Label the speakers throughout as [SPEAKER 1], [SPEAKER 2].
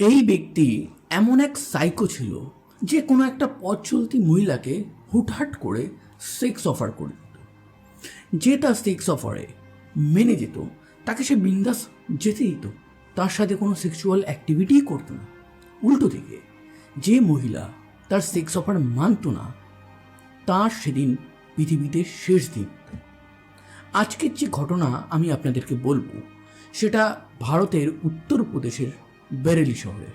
[SPEAKER 1] এই ব্যক্তি এমন এক সাইকো ছিল যে কোনো একটা পথ চলতি মহিলাকে হুটহাট করে সেক্স অফার করে দিত। যে তার সেক্স অফারে মেনে যেত, তাকে সে বিন্দাস যেতে দিত। তার সাথে কোনো সেক্সুয়াল অ্যাক্টিভিটিই করতো না। উল্টো দিকে, যে মহিলা তার সেক্স অফার মানত না, তার সেদিন পৃথিবীতে শেষ দিন। আজকের যে ঘটনা আমি আপনাদেরকে বলব, সেটা ভারতের উত্তরপ্রদেশের বেরেলি শহরে।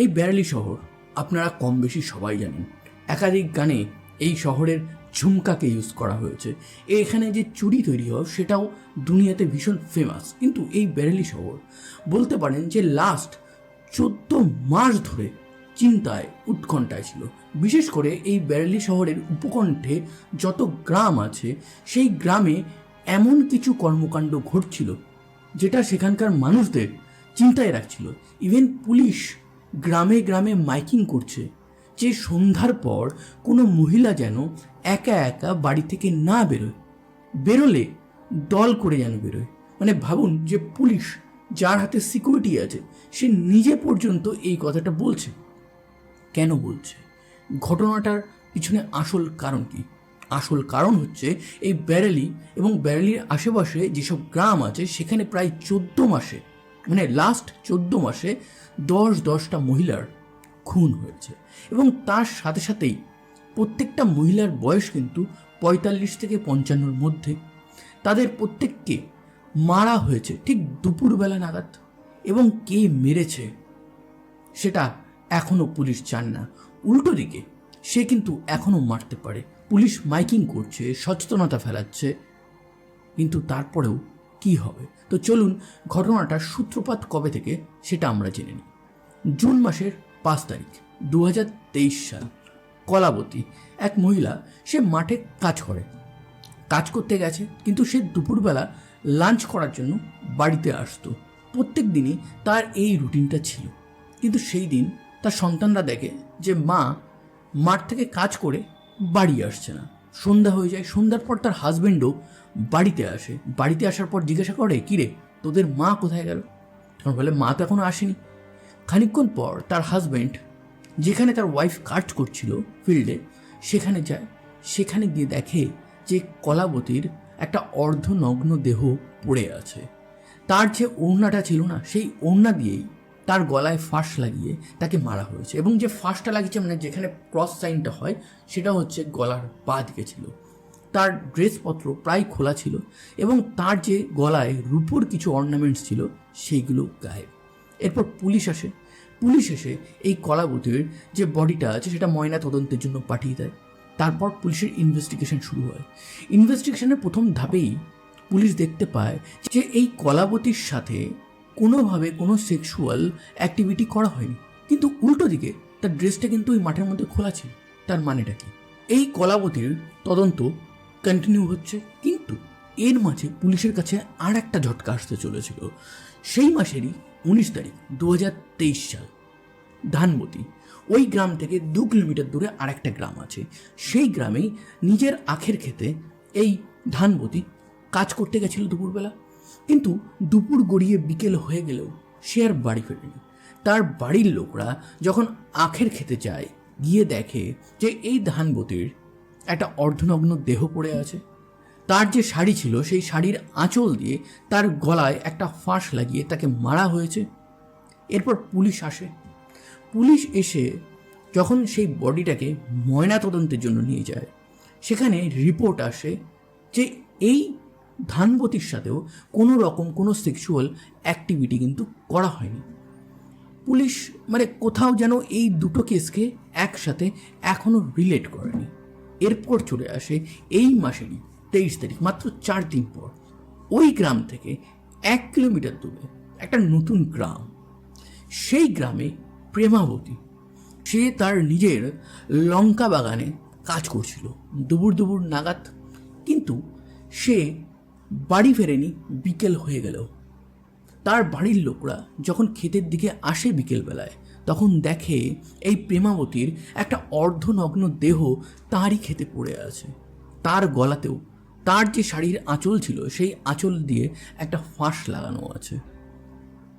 [SPEAKER 1] এই বেরেলি শহর আপনারা কম বেশি সবাই জানেন। একাধিক গানে এই শহরের ঝুমকাকে ইউজ করা হয়েছে। এখানে যে চুড়ি তৈরি হয়, সেটাও দুনিয়াতে ভীষণ ফেমাস কিন্তু এই বেরেলি শহর বলতে পারেন যে লাস্ট চোদ্দ মাস ধরে চিন্তায়, উৎকণ্ঠায় ছিল। বিশেষ করে এই বেরেলি শহরের উপকণ্ঠে যত গ্রাম আছে, সেই গ্রামে এমন কিছু কর্মকাণ্ড ঘটছিল, যেটা সেখানকার মানুষদের চিন্তায় রাখছিল। ইভেন পুলিশ গ্রামে গ্রামে মাইকিং করছে যে সন্ধ্যার পর কোনো মহিলা যেন একা একা বাড়ি থেকে না বেরোয়। বেরোলে দল করে যেন বেরোয়। মানে ভাবুন যে পুলিশ যার হাতে সিকিউরিটি আছে, সে নিজে পর্যন্ত এই কথাটা বলছে। কেন বলছে? ঘটনাটার পিছনে আসল কারণ কি? আসল কারণ হচ্ছে এই ব্যারেলি এবং ব্যারেলির আশেপাশে যেসব গ্রাম আছে, সেখানে প্রায় চোদ্দ মাসে মানে লাস্ট চোদ্দ মাসে দশ দশটা মহিলার খুন হয়েছে। এবং তার সাথে সাথেই প্রত্যেকটা মহিলার বয়স কিন্তু পঁয়তাল্লিশ থেকে পঞ্চান্নর মধ্যে। তাদের প্রত্যেককে মারা হয়েছে ঠিক দুপুরবেলা নাগাদ। এবং কে মেরেছে সেটা এখনও পুলিশ চান না। উল্টো দিকে সে কিন্তু এখনও মারতে পারে। পুলিশ মাইকিং করছে, সচেতনতা ফেলাচ্ছে। কিন্তু তারপরেও কি হবে? তো চলুন ঘটনাটার সূত্রপাত কবে থেকে সেটা আমরা জেনে নিই। জুন মাসের পাঁচ তারিখ দু হাজার তেইশ সাল। কলাবতী, এক মহিলা, সে মাঠে কাজ করে। কাজ করতে গেছে, কিন্তু সে দুপুরবেলা লাঞ্চ করার জন্য বাড়িতে আসতো। প্রত্যেক দিনই তার এই রুটিনটা ছিল। কিন্তু সেই দিন তার সন্তানরা দেখে যে মা মাঠ থেকে কাজ করে বাড়ি আসছে না। সন্ধ্যা হয়ে যায়, সন্ধ্যার পর তার হাজবেন্ডও বাড়িতে আসে। বাড়িতে আসার পর জিজ্ঞাসা করে কিরে তোদের মা কোথায় গেল? তখন বলে, মা তো এখনও আসেনি। খানিকক্ষণ পর তার হাজবেন্ড যেখানে তার ওয়াইফ কাজ করছিল ফিল্ডে সেখানে যায়। সেখানে গিয়ে দেখে যে কলাবতীর একটা অর্ধনগ্ন দেহ পড়ে আছে। তার যে ওড়নাটা ছিল না, সেই ওড়না দিয়েই তার গলায় ফাঁস লাগিয়ে তাকে মারা হয়েছে। এবং যে ফাঁসটা লাগিয়েছে মানে যেখানে ক্রস সাইনটা হয়, সেটা হচ্ছে গলার পা দিকে ছিল। তার ড্রেসপত্র প্রায় খোলা ছিল এবং তার যে গলায় রূপোর কিছু অর্নামেন্টস ছিল, সেইগুলো গায়েব। এরপর পুলিশ আসে। পুলিশ এসে এই কলাবতীর যে বডিটা আছে, সেটা ময়না তদন্তের জন্য পাঠিয়ে দেয়। তারপর পুলিশের ইনভেস্টিগেশন শুরু হয়। ইনভেস্টিগেশনের প্রথম ধাপেই পুলিশ দেখতে পায় যে এই কলাবতীর সাথে কোনোভাবে কোনো সেক্সুয়াল অ্যাক্টিভিটি করা হয়নি। কিন্তু উল্টো দিকে তার ড্রেসটা কিন্তু ওই মাঠের মধ্যে খোলা ছিল। তার মানেটা কি? এই কলাবতীর তদন্ত কন্টিনিউ হচ্ছে, কিন্তু এর মাঝে পুলিশের কাছে আর একটা ঝটকা আসতে চলেছিল। সেই মাসেরই উনিশ তারিখ দু হাজার তেইশ সাল ধানমতি ওই গ্রাম থেকে দু কিলোমিটার দূরে আরেকটা গ্রাম আছে। সেই গ্রামেই নিজের আখের খেতে এই ধানবতী কাজ করতে গেছিল দুপুরবেলা। কিন্তু দুপুর গড়িয়ে বিকেল হয়ে গেলেও সে আর বাড়ি ফেরেনি। তার বাড়ির লোকরা যখন আখের খেতে যায়, গিয়ে দেখে যে এই ধানবতীর একটা অর্ধনগ্ন দেহ পড়ে আছে। তার যে শাড়ি ছিল, সেই শাড়ির আঁচল দিয়ে তার গলায় একটা ফাঁস লাগিয়ে তাকে মারা হয়েছে। এরপর পুলিশ আসে। পুলিশ এসে যখন সেই বডিটাকে ময়না তদন্তের জন্য নিয়ে যায়, সেখানে রিপোর্ট আসে যে এই ধানবতীর সাথেও কোনো রকম কোনো সেক্সুয়াল অ্যাক্টিভিটি কিন্তু করা হয়নি। পুলিশ মানে কোথাও যেন এই দুটো কেসকে একসাথে এখনও রিলেট করেনি। এরপর চলে আসে এই মাসেরই তেইশ তারিখ, মাত্র চার দিন পর। ওই গ্রাম থেকে এক কিলোমিটার দূরে একটা নতুন গ্রাম। সেই গ্রামে প্রেমাবতী, সে তার নিজের লঙ্কা বাগানে কাজ করছিল, দুপুর দুপুর নাগাদ। কিন্তু সে বাড়ি ফেরেনি, বিকেল হয়ে গেল। তার বাড়ির লোকরা যখন ক্ষেতের দিকে আসে বিকেলবেলায় তখন দেখে এই প্রেমাবতীর একটা অর্ধনগ্ন দেহ তারই খেতে পড়ে আছে। তার গলাতেও তার যে শাড়ির আঁচল ছিল, সেই আঁচল দিয়ে একটা ফাঁস লাগানো আছে।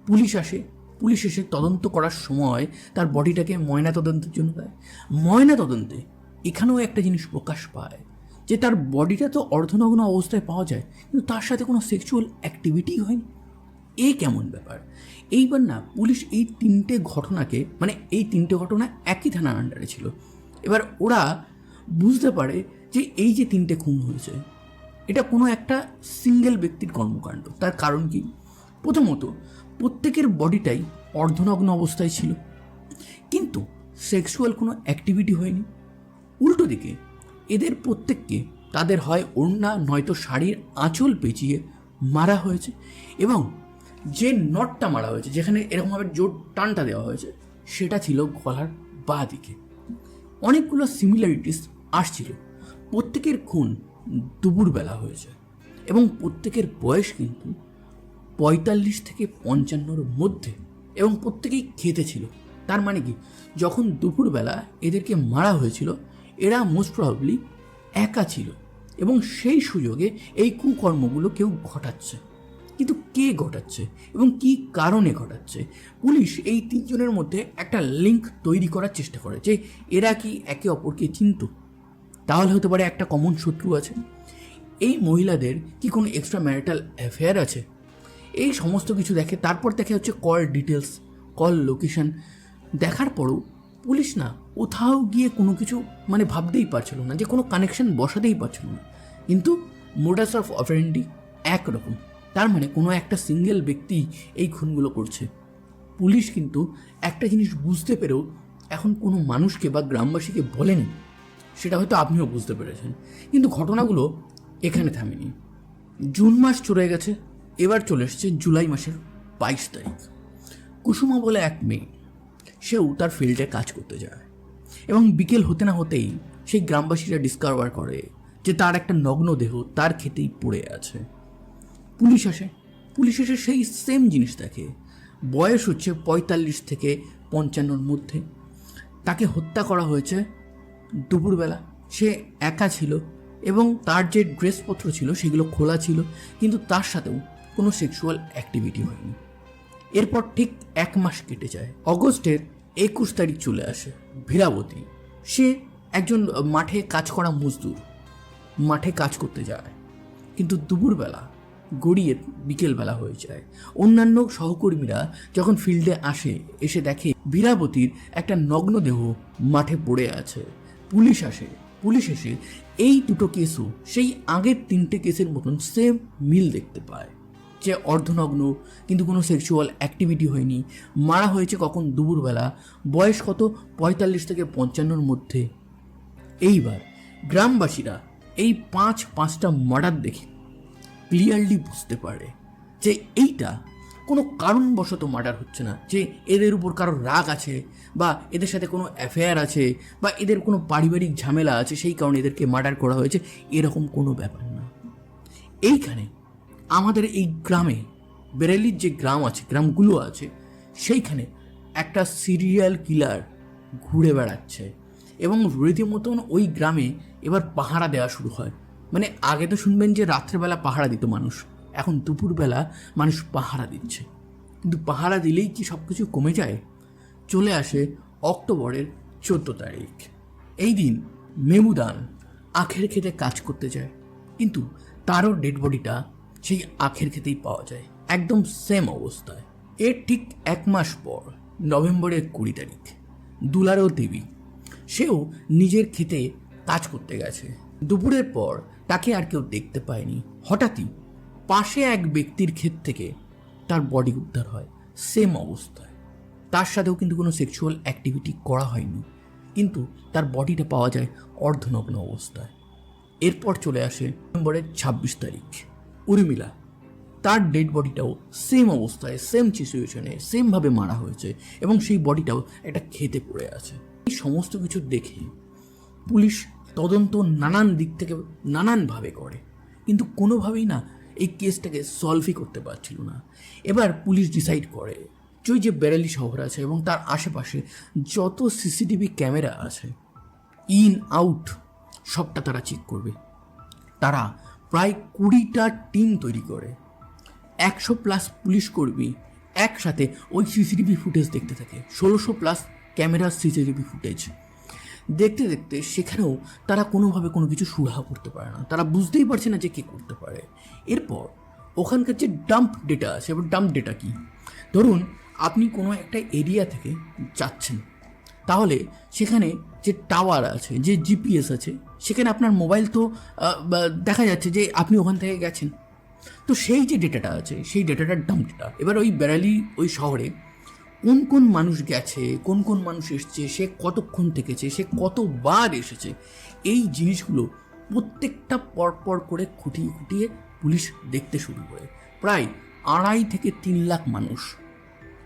[SPEAKER 1] পুলিশ আসে। পুলিশ এসে তদন্ত করার সময় তার বডিটাকে ময়না তদন্তের জন্য দেয়। ময়না তদন্তে এখানেও একটা জিনিস প্রকাশ পায় যে তার বডিটা তো অর্ধনগ্ন অবস্থায় পাওয়া যায়, কিন্তু তার সাথে কোনো সেক্সুয়াল অ্যাক্টিভিটি হয়নি। এ কেমন ব্যাপার? এইবার না পুলিশ এই তিনটে ঘটনাকে মানে এই তিনটে ঘটনা একই থানার আন্ডারে ছিল। এবার ওরা বুঝতে পারে যে এই যে তিনটে খুন হয়েছে, এটা কোনো একটা সিঙ্গেল ব্যক্তির কর্মকাণ্ড। তার কারণ কি? প্রথমত, প্রত্যেকের বডিটাই অর্ধনগ্ন অবস্থায় ছিল। কিন্তু সেক্সুয়াল কোনো অ্যাক্টিভিটি হয়নি। উল্টো দিকে, এদের প্রত্যেককে তাদের হয় ওড়না নয়তো শাড়ির আঁচল পেঁচিয়ে মারা হয়েছে এবং যে নটটা মারা হয়েছে, যেখানে এরকমভাবে জোর টানটা দেওয়া হয়েছে, সেটা ছিল গলার বাঁ দিকে অনেকগুলো সিমিলারিটিস আসছিল। প্রত্যেকের খুন দুপুরবেলা হয়েছে এবং প্রত্যেকের বয়স কিন্তু পঁয়তাল্লিশ থেকে পঞ্চান্নর মধ্যে এবং প্রত্যেকেই খেতে ছিল। তার মানে কি? যখন দুপুরবেলা এদেরকে মারা হয়েছিল, এরা মোস্ট প্রবাবলি একা ছিল এবং সেই সুযোগে এই কুকর্মগুলো কেউ ঘটাচ্ছে। কিন্তু কে ঘটাচ্ছে এবং কি কারণে ঘটাচ্ছে? পুলিশ এই তিনজনের মধ্যে একটা লিঙ্ক তৈরি করার চেষ্টা করে যে এরা কি একে অপরকে চিনত। তাহলে হতে পারে একটা কমন শত্রু আছে। এই মহিলাদের কি কোনো এক্সট্রা ম্যারিটাল অ্যাফেয়ার আছে? এই সমস্ত কিছু দেখে তারপর দেখে হচ্ছে কল ডিটেলস কল লোকেশন দেখার পরও পুলিশ না কোথাও গিয়ে কোনো কিছু মানে ভাবতেই পারছিল না, যে কোনো কানেকশন বসাতেই পারছিল না। কিন্তু মোডাস অফ অফারেন্ডি একরকম। তার মানে কোনো একটা সিঙ্গেল ব্যক্তি এই খুনগুলো করছে। পুলিশ কিন্তু একটা জিনিস বুঝতে পেরেও এখন কোনো মানুষকে বা গ্রামবাসীকে বলেনি। সেটা হয়তো আপনিও বুঝতে পেরেছেন। কিন্তু ঘটনাগুলো এখানে থামেনি। জুন মাস চলে গেছে, এবার চলে এসছে জুলাই মাসের বাইশ তারিখ। কুসুমা বলে এক মেয়ে, সেও তার ফিল্ডে কাজ করতে যায়। এবং বিকেল হতে না হতেই সেই গ্রামবাসীরা ডিসকভার করে যে তার একটা নগ্ন দেহ তার খেতেই পড়ে আছে। পুলিশ আসে। পুলিশ এসে সেই সেম জিনিস দেখে বয়স হচ্ছে পঁয়তাল্লিশ থেকে পঞ্চান্নর মধ্যে। তাকে হত্যা করা হয়েছে দুপুরবেলা। সে একা ছিল এবং তার যে ড্রেসপত্র ছিল সেগুলো খোলা ছিল, কিন্তু তার সাথেও কোনো সেক্সুয়াল অ্যাক্টিভিটি হয়নি। এরপর ঠিক এক মাস কেটে যায়। অগস্টের একুশ তারিখ চলে আসে ভীরাবতী। সে একজন মাঠে কাজ করা মজদুর, মাঠে কাজ করতে যায়। কিন্তু দুপুরবেলা গড়িয়ে বিকেলবেলা হয়ে যায়। অন্যান্য সহকর্মীরা যখন ফিল্ডে আসে, এসে দেখে বীরাবতীর একটা নগ্ন দেহ মাঠে পড়ে আছে। পুলিশ আসে। পুলিশ এসে এই দুটো কেসও সেই আগের তিনটে কেসের মতন সেম মিল দেখতে পায়। যে অর্ধনগ্ন, কিন্তু কোনো সেক্সুয়াল অ্যাক্টিভিটি হয়নি। মারা হয়েছে কখন দুপুরবেলা, বয়স কত? পঁয়তাল্লিশ থেকে পঞ্চান্নর মধ্যে। এইবার গ্রামবাসীরা এই পাঁচ পাঁচটা মার্ডার দেখে ক্লিয়ারলি বুঝতে পারে যে এইটা কোনো কারণবশত মার্ডার হচ্ছে না, যে এদের উপর কারোর রাগ আছে বা এদের সাথে কোনো অ্যাফেয়ার আছে বা এদের কোনো পারিবারিক ঝামেলা আছে, সেই কারণে এদেরকে মার্ডার করা হয়েছে, এরকম কোনো ব্যাপার না। এইখানে আমাদের এই গ্রামে, বেরেলির যে গ্রাম আছে, গ্রামগুলো আছে, সেইখানে একটা সিরিয়াল কিলার ঘুরে বেড়াচ্ছে এবং রীতিমতন ওই গ্রামে এবার পাহারা দেওয়া শুরু হয়। মানে আগে তো শুনবেন যে রাত্রেবেলা পাহারা দিত মানুষ, এখন দুপুরবেলা মানুষ পাহারা দিচ্ছে। কিন্তু পাহারা দিলেই কি সব কিছু কমে যায়? চলে আসে অক্টোবরের চোদ্দ তারিখ। এই দিন মেমুদান আখের খেতে কাজ করতে যায়, কিন্তু তারও ডেড বডিটা সেই আখের খেতেই পাওয়া যায়, একদম সেম অবস্থায়। এর ঠিক এক মাস পর, নভেম্বরের কুড়ি তারিখ, দুলারও দেবী, সেও নিজের খেতে কাজ করতে গেছে। দুপুরের পর তাকে আর কেউ দেখতে পায়নি। হঠাৎই পাশে এক ব্যক্তির ক্ষেত থেকে তার বডি উদ্ধার হয়। সেম অবস্থায়। তার সাথেও কিন্তু কোনো সেক্সুয়াল অ্যাক্টিভিটি করা হয়নি। কিন্তু তার বডিটা পাওয়া যায় অর্ধনগ্ন অবস্থায়। এরপর চলে আসে নভেম্বরের ছাব্বিশ তারিখ। উর্মিলা, তার ডেড বডিটাও সেম অবস্থায় সেম সিচুয়েশনে সেমভাবে মারা হয়েছে এবং সেই বডিটাও একটা খেতে পড়ে আছে। এই সমস্ত কিছু দেখে পুলিশ তদন্ত নানান দিক থেকে নানানভাবে করে। কিন্তু কোনোভাবেই না এই কেসটাকে সলভই করতে পারছিল না। এবার পুলিশ ডিসাইড করে যে যে বেরালি শহর আছে এবং তার আশেপাশে যত সিসিটিভি ক্যামেরা আছে ইন আউট সবটা তারা চেক করবে। তারা প্রায় কুড়িটা টিম তৈরি করে। একশো প্লাস পুলিশ কর্মী একসাথে ওই সিসিটিভি ফুটেজ দেখতে থাকে। ষোলোশো প্লাস ক্যামেরার সিসিটিভি ফুটেজ দেখতে দেখতে সেখানেও তারা কোনোভাবে কোনো কিছু সুরাহা করতে পারে না। তারা বুঝতেই পারছে না যে কে করতে পারে। এরপর ওখানকার যে ডাম্প ডেটা আছে, এবার ডাম্প ডেটা কী? ধরুন, আপনি কোনো একটা এরিয়া থেকে যাচ্ছেন। তাহলে সেখানে যে টাওয়ার আছে, যে জিপিএস আছে, সেখানে আপনার মোবাইল তো দেখা যাচ্ছে যে আপনি ওখান থেকে গেছেন। তো সেই যে ডেটাটা আছে, সেই ডেটাটার ডাম্প ডেটা এবার ওই বেড়ালি, ওই শহরে কোন কোন মানুষ গেছে, কোন কোন মানুষ এসছে, সে কতক্ষণ থেকেছে, সে কতবার এসেছে, এই জিনিসগুলো প্রত্যেকটা পরপর করে খুঁটিয়ে খুঁটিয়ে পুলিশ দেখতে শুরু করে। প্রায় আড়াই থেকে তিন লাখ মানুষ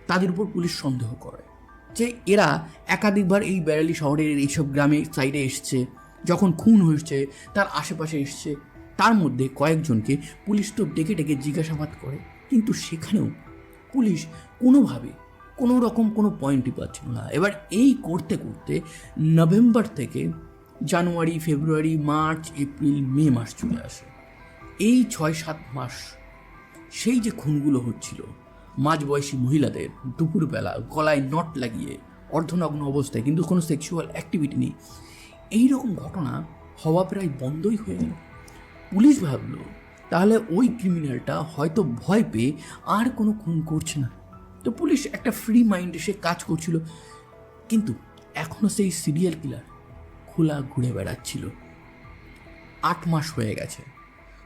[SPEAKER 1] তাদের উপর পুলিশ সন্দেহ করে যে এরা একাধিকবার এই বেড়ালি শহরের এইসব গ্রামে সাইডে এসছে, যখন খুন হয়েছে, তার আশেপাশে এসছে, তার মধ্যে কয়েকজনকে পুলিশ তো ডেকে ডেকে জিজ্ঞাসাবাদ করে, কিন্তু সেখানেও পুলিশ কোনোভাবে কোনো রকম কোনো পয়েন্টই পাচ্ছিল না। এবার এই করতে করতে নভেম্বর থেকে জানুয়ারি, ফেব্রুয়ারি, মার্চ, এপ্রিল, মে মাস চলে আসে। এই ছয় সাত মাস সেই যে খুনগুলো হচ্ছিল, মাঝবয়সী মহিলাদের দুপুরবেলা গলায় নট লাগিয়ে অর্ধনগ্ন অবস্থায় কিন্তু কোনো সেক্সুয়াল অ্যাক্টিভিটি নেই। এই রকম ঘটনা হওয়া প্রায় বন্ধই হয়ে গেল। পুলিশ ভাবলো, তাহলে ওই ক্রিমিনালটা হয়তো ভয় পেয়ে আর কোনো খুন করছে না। তো পুলিশ একটা ফ্রি মাইন্ডে সে কাজ করছিল। কিন্তু এখনও সেই সিরিয়াল কিলার খোলা ঘুরে বেড়াচ্ছিল। আট মাস হয়ে গেছে।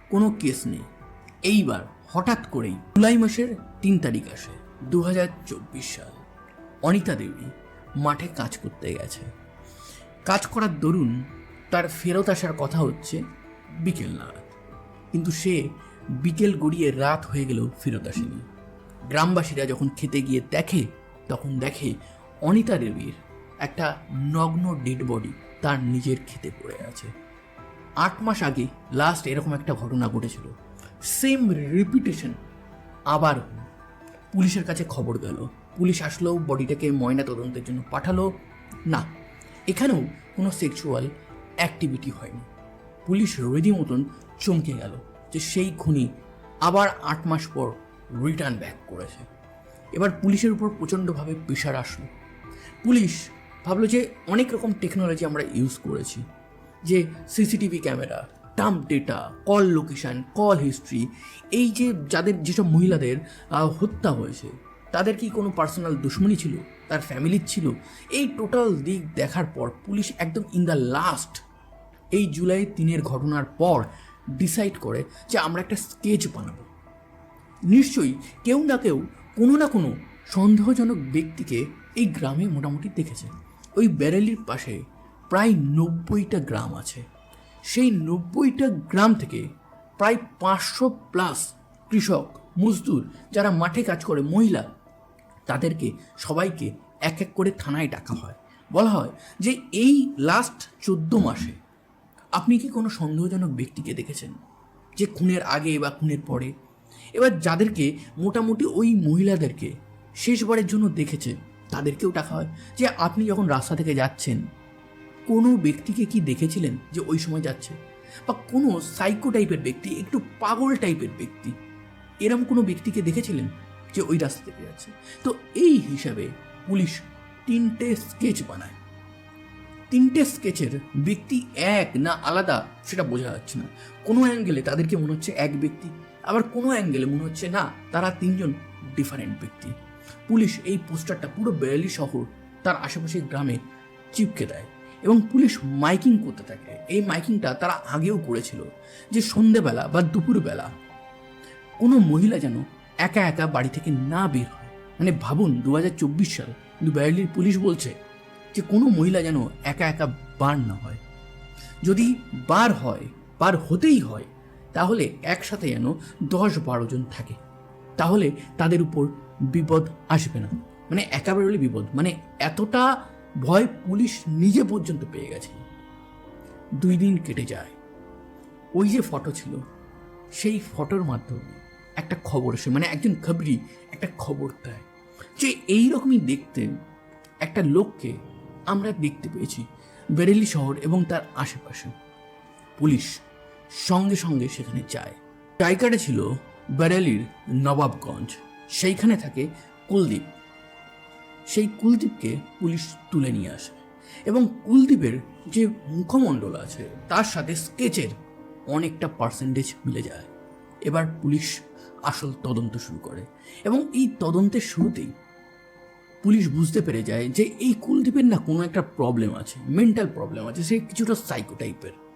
[SPEAKER 1] কোনো কেস নেই। এইবার হঠাৎ করেই জুলাই মাসের তিন তারিখ আসে দু হাজার চব্বিশ সাল। অনিতা দেবী মাঠে কাজ করতে গেছে। কাজ করার দরুন তার ফেরত আসার কথা হচ্ছে বিকেল নাগাদ। কিন্তু সে বিকেল গড়িয়ে রাত হয়ে গেলেও ফেরত আসেনি। গ্রামবাসীরা যখন খেতে গিয়ে দেখে, তখন দেখে অনিতা দেবীর একটা নগ্ন ডেড বডি তার নিজের খেতে পড়ে আছে। আট মাস আগে লাস্ট এরকম একটা ঘটনা ঘটেছিল। সেম রিপিটেশন আবার পুলিশের কাছে খবর গেল। পুলিশ আসলো বডিটাকে ময়না তদন্তের জন্য পাঠালো। না, এখানেও কোনো সেক্সুয়াল অ্যাক্টিভিটি হয়নি। পুলিশ রীতি মতন চমকে গেল যে সেই খুনি আবার আট মাস পর রিটার্ন ব্যাক করেছে। এবার পুলিশের উপর প্রচণ্ডভাবে প্রেশার আসলো। পুলিশ ভাবলো যে অনেক রকম টেকনোলজি আমরা ইউজ করেছি। যে CCTV camera টাম্প data call location call history এই যে যাদের যেসব মহিলাদের হত্যা হয়েছে, তাদের কি কোনো পার্সোনাল দুশ্মনী ছিল? তার ফ্যামিলির ছিল? এই টোটাল দিক দেখার পর পুলিশ একদম ইন দ্য লাস্ট এই জুলাই তিনের ঘটনার পর ডিসাইড করে যে আমরা একটা স্কেচ বানাবো। নিশ্চয়ই কেউ না কেউ কোনো না কোনো সন্দেহজনক ব্যক্তিকে এই গ্রামে মোটামুটি দেখেছে। ওই ব্যারেলির পাশে প্রায় নব্বইটা গ্রাম আছে। সেই নব্বইটা গ্রাম থেকে প্রায় পাঁচশো প্লাস কৃষক, মজদুর যারা মাঠে কাজ করে, মহিলা, তাদেরকে সবাইকে এক এক করে থানায় ডাকা হয়। বলা হয় যে এই লাস্ট চোদ্দ মাসে আপনি কি কোনো সন্দেহজনক ব্যক্তিকে দেখেছেন? যে খুনের আগে বা খুনের পরে? এবার যাদেরকে মোটামুটি ওই মহিলাদেরকে শেষবারের জন্য দেখেছে, তাদেরকেও ডাকা হয় যে আপনি যখন রাস্তা থেকে যাচ্ছেন, কোনো ব্যক্তিকে কি দেখেছিলেন যে ওই সময় যাচ্ছে? বা কোনো সাইকো টাইপের ব্যক্তি, একটু পাগল টাইপের ব্যক্তি, এরম কোনো ব্যক্তিকে দেখেছিলেন যে ওই রাস্তা থেকে যাচ্ছে? তো এই হিসাবে পুলিশ তিনটে স্কেচ বানায়। তিনটে স্কেচের ব্যক্তি এক না আলাদা সেটা বোঝা যাচ্ছে না। কোনো অ্যাঙ্গেলে তাদেরকে মনে হচ্ছে এক ব্যক্তি। আবার কোনো অ্যাঙ্গেলে মনে হচ্ছে না, তারা তিনজন ডিফারেন্ট ব্যক্তি। পুলিশ এই পোস্টারটা পুরো বেরালি শহর তার আশেপাশের গ্রামে চিপকে দেয় এবং পুলিশ মাইকিং করতে থাকে। এই মাইকিংটা তারা আগেও করেছিল যে সন্ধেবেলা বা দুপুরবেলা কোনো মহিলা যেন একা একা বাড়ি থেকে না বের হয়। মানে ভাবুন দু হাজার চব্বিশ সাল কিন্তু বেরালির পুলিশ বলছে যে কোনো মহিলা যেন একা একা বার না হয়। যদি বার হয়, বার হতেই হয় তাহলে একসাথে যেন দশ বারো জন থাকে। তাহলে তাদের উপর বিপদ আসবে না। মানে একা বেরোলে বিপদ। মানে এতটা ভয় পুলিশ নিজে পর্যন্ত পেয়ে গেছে। দুই দিন কেটে যায়। ওই যে ফটো ছিল, সেই ফটোর মাধ্যমে একটা খবর আসে। মানে একজন খবরি একটা খবর দেয় যে এইরকমই দেখতে একটা লোককে আমরা দেখতে পেয়েছি। বেরেলি শহর এবং তার আশেপাশে। পুলিশ সঙ্গে সঙ্গে সেখানে যায়। জায়গাটা ছিল বেরেলির নবাবগঞ্জ। সেইখানে থাকে কুলদীপ। সেই কুলদীপকে পুলিশ তুলে নিয়ে আসে এবং কুলদীপের যে মুখমণ্ডল আছে, তার সাথে স্কেচের অনেকটা পার্সেন্টেজ মিলে যায়। এবার পুলিশ আসল তদন্ত শুরু করে এবং এই তদন্তের শুরুতেই পুলিশ বুঝতে পেরে যায় যে এই কুলদীপের না কোনো একটা প্রবলেম আছে মেন্টাল প্রবলেম আছে, সে কিছুটা সাইকো টাইপের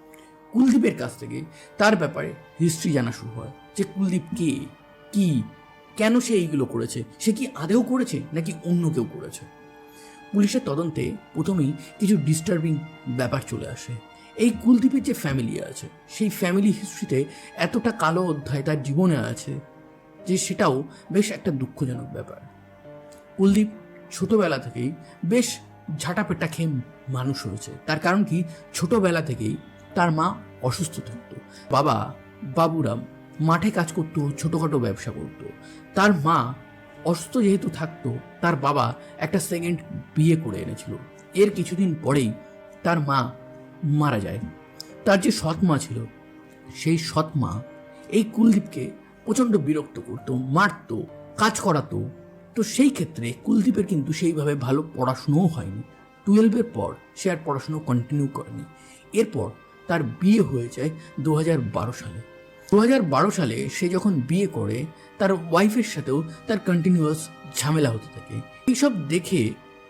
[SPEAKER 1] কুলদীপের কাছ থেকে তার ব্যাপারে হিস্ট্রি জানা শুরু হয়। যে কুলদীপ কে, কি, কেন সে এইগুলো করেছে? সে কি আদেও করেছে নাকি অন্য কেউ করেছে? পুলিশের তদন্তে প্রথমেই কিছু ডিস্টার্বিং ব্যাপার চলে আসে। এই কুলদীপের যে ফ্যামিলি আছে, সেই ফ্যামিলি হিস্ট্রিতে এতটা কালো অধ্যায় তার জীবনে আছে যে সেটাও বেশ একটা দুঃখজনক ব্যাপার। কুলদীপ ছোটোবেলা থেকেই বেশ ঝাঁটাপেটা খেয়ে মানুষ হয়েছে। তার কারণ কি? ছোটোবেলা থেকেই তার মা অসুস্থ থাকতো। বাবা বাবুরাম মাঠে কাজ করতো, ছোটোখাটো ব্যবসা করতো। তার মা অসুস্থ যেহেতু থাকতো, তার বাবা একটা সেকেন্ড বিয়ে করে এনেছিল। এর কিছুদিন পরেই তার মা মারা যায়। তার যে সৎ মা ছিল, সেই সৎ মা এই কুলদীপকে প্রচণ্ড বিরক্ত করতো, মারতো, কাজ করাতো। তো সেই ক্ষেত্রে কুলদীপের কিন্তু সেইভাবে ভালো পড়াশুনোও হয়নি। টুয়েলভের পর সে আর পড়াশুনো কন্টিনিউ করেনি। এরপর তার বিয়ে হয়ে যায় দু সালে। দু সালে সে যখন বিয়ে করে, তার ওয়াইফের সাথেও তার কন্টিনিউয়াস ঝামেলা হতে থাকে। এইসব দেখে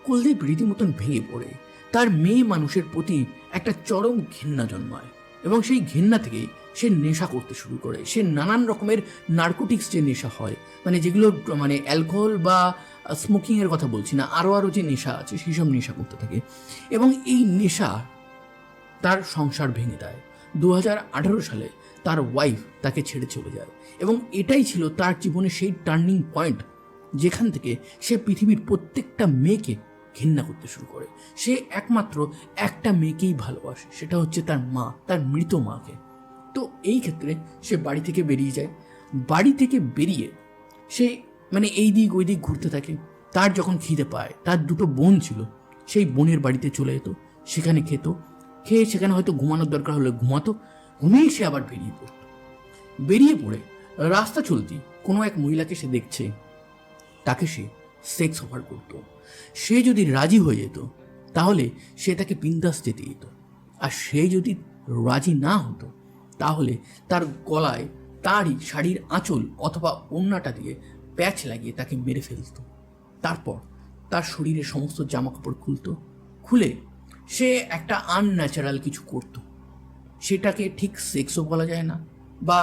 [SPEAKER 1] কুলদীপ রীতিমতন ভেঙে পড়ে। তার মেয়ে মানুষের প্রতি একটা চরম ঘৃণা জন্মায় এবং সেই ঘৃণা থেকে সে নেশা করতে শুরু করে। সে নানান রকমের নার্কোটিক্স যে নেশা হয় মানে যেগুলো মানে অ্যালকোহল বা স্মোকিংয়ের কথা বলছি না, আরও আরও যে নেশা আছে সেই সব নেশা করতে থাকে। এবং এই নেশা তার সংসার ভেঙে দেয়। দু হাজার আঠারো সালে তার ওয়াইফ তাকে ছেড়ে চলে যায় এবং এটাই ছিল তার জীবনে সেই টার্নিং পয়েন্ট যেখান থেকে সে পৃথিবীর প্রত্যেকটা মেয়েকে ঘৃণা করতে শুরু করে। সে একমাত্র একটা মেয়েকেই ভালোবাসে, সেটা হচ্ছে তার মা, তার মৃত মাকে। তো এই ক্ষেত্রে সে বাড়ি থেকে বেরিয়ে যায়। বাড়ি থেকে বেরিয়ে সে মানে এই দিক ওই দিক ঘুরতে থাকে। তার যখন খিদে পায়, তার দুটো বোন ছিল, সেই বোনের বাড়িতে চলে যেত, সেখানে খেত। খেয়ে সেখানে হয়তো ঘুমানোর দরকার হলে ঘুমাতো, ঘুমিয়ে সে আবার বেরিয়ে পড়তো। বেরিয়ে পড়ে রাস্তা চলতি কোনো এক মহিলাকে সে দেখছে, তাকে সে সেক্স অফার করতো। সে যদি রাজি হয়ে যেত, তাহলে সে তাকে বিন্দাস যেতে দিত। আর সে যদি রাজি না হতো, তাহলে তার গলায় তারই শাড়ির আঁচল অথবা ওড়নাটা দিয়ে প্যাচ লাগিয়ে তাকে মেরে ফেলত। তারপর তার শরীরে সমস্ত জামা কাপড় খুলতো, খুলে সে একটা আনন্যাচারাল কিছু করতো। সেটাকে ঠিক সেক্সও বলা যায় না বা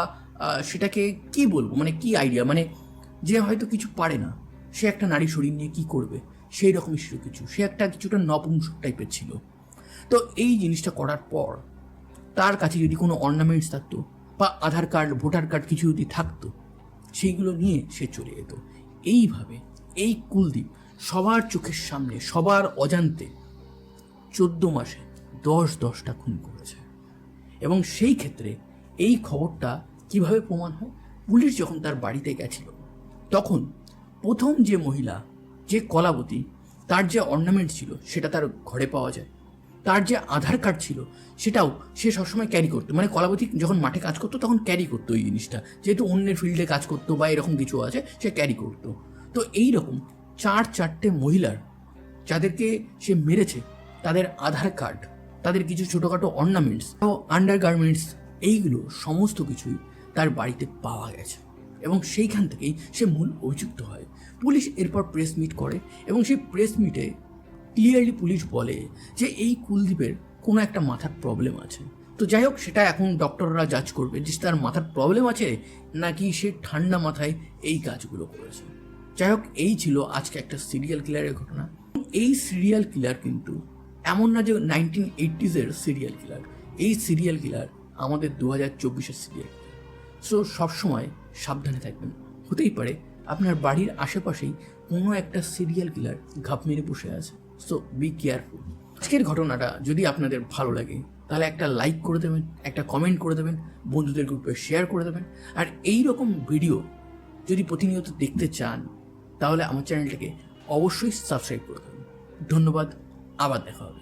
[SPEAKER 1] সেটাকে কি বলব? মানে কি আইডিয়া মানে যে হয়তো কিছু পারে না, সে একটা নারী শরীর নিয়ে কি করবে? সেই রকমই ছিল কিছু। সে একটা কিছুটা নপুংসক টাইপের ছিল। তো এই জিনিসটা করার পর তার কাছে যদি কোনো অর্নামেন্টস থাকতো বা আধার কার্ড, ভোটার কার্ড কিছু যদি থাকতো, সেইগুলো নিয়ে সে চলে যেত। এইভাবে এই কুলদীপ সবার চোখের সামনে, সবার অজান্তে চোদ্দ মাসে দশ দশটা খুন করেছে। এবং সেই ক্ষেত্রে এই খবরটা কীভাবে প্রমাণ হয়? পুলিশ যখন তার বাড়িতে গেছিল, তখন প্রথম যে মহিলা, যে কলাবতী, তার যে অর্নামেন্ট ছিল, সেটা তার ঘরে পাওয়া যায়। তার যে আধার কার্ড ছিল, সেটাও সে সবসময় ক্যারি করতো। মানে কলাবতী যখন মাঠে কাজ করতো, তখন ক্যারি করতো এই জিনিসটা। যেহেতু অন্যের ফিল্ডে কাজ করতো বা এরকম কিছু আছে, সে ক্যারি করতো। তো এই রকম চার চারটে মহিলার, যাদেরকে সে মেরেছে তাদের আধার কার্ড, তাদের কিছু ছোটোখাটো অর্নামেন্টস ও আন্ডার গার্মেন্টস এইগুলো সমস্ত কিছুই তার বাড়িতে পাওয়া গেছে। এবং সেইখান থেকেই সে মূল অভিযুক্ত হয়। পুলিশ এরপর প্রেস মিট করে এবং সেই প্রেস মিটে ক্লিয়ারলি পুলিশ বলে যে এই কুলদীপের কোনো একটা মাথার প্রবলেম আছে। তো যাই হোক, সেটা এখন ডক্টররা জাজ করবে যে তার মাথার প্রবলেম আছে নাকি সে ঠান্ডা মাথায় এই কাজগুলো করেছে। যাই হোক, এই ছিল আজকে একটা সিরিয়াল কিলারের ঘটনা। এই সিরিয়াল কিলার কিন্তু এমন না যে নাইনটিন এইটিজের সিরিয়াল কিলার এই সিরিয়াল কিলার আমাদের দু হাজার চব্বিশের সিরিয়াল সো সবসময় সাবধানে থাকবেন। হতেই পারে আপনার বাড়ির আশেপাশেই কোনো একটা সিরিয়াল কিলার ঘাপ মেরে বসে আছে। সো বি কেয়ারফুল আজকের ঘটনাটা যদি আপনাদের ভালো লাগে, তাহলে একটা লাইক করে দেবেন, একটা কমেন্ট করে দেবেন, বন্ধুদের গ্রুপে শেয়ার করে দেবেন। আর এই রকম ভিডিও যদি প্রতিনিয়ত দেখতে চান, তাহলে আমার চ্যানেলটাকে অবশ্যই সাবস্ক্রাইব করে দেবেন। ধন্যবাদ, আবার দেখা হবে।